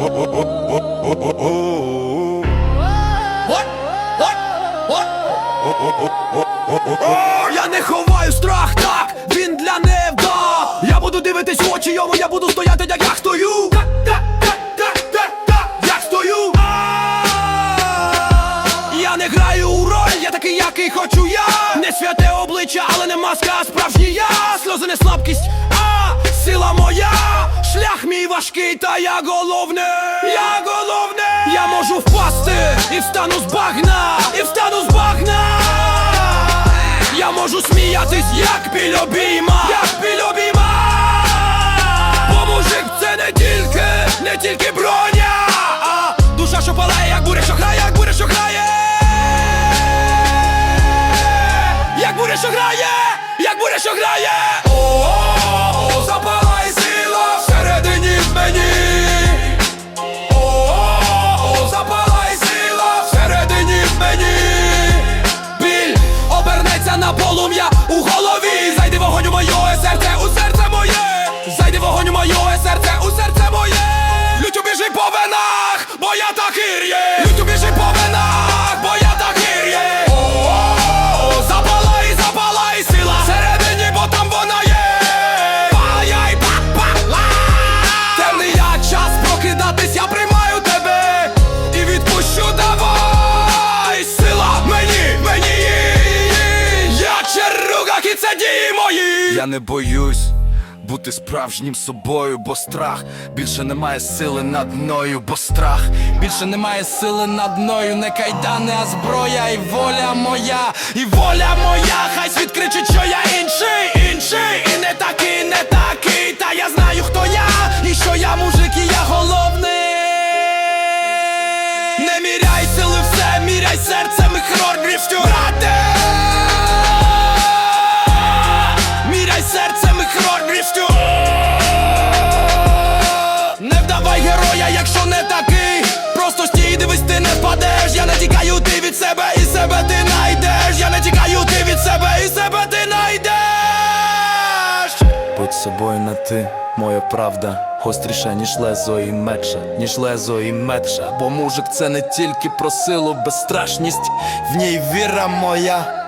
Я не ховаю страх, так, він для невда. Я буду дивитись в очі йому, я буду стояти, як я стою. Так, стою. Я не граю у роль, я такий, який хочу я. Не святе обличчя, але не маска, а справжній я. Сльози не слабкість, сила моя Шлях мій важкий, та я головне. Я головне. Я можу впасти і встану з багна І встану з багна. Я можу сміятись, як біль обійма, як біль обійма. Бо мужик це не тільки, не тільки броня, а душа, що палає, як буря, що грає, як буря, що грає. Як буря, що грає, як буря, що грає полум'я у голові Я не боюсь бути справжнім собою, бо страх більше немає сили над мною, бо страх більше немає сили над мною, не кайдани, а зброя, і воля моя, і воля моя, хай світ кричить, що я інший, інший, і не такий, не такий. Та я знаю, хто я, і що я мужик, і я головний. Не міряй сили все, міряй серцем і хоробрістю, брате. І Не вдавай героя, якщо не такий. Просто стій, дивись, ти не впадеш. Я не тікаю, ти від себе і себе ти найдеш. Я не тікаю, ти від себе і себе ти найдеш. Будь собою на ти, моя правда. Гостріша, ніж лезо і меча, ніж лезо і меча. Бо мужик це не тільки про силу, безстрашність. В ній віра моя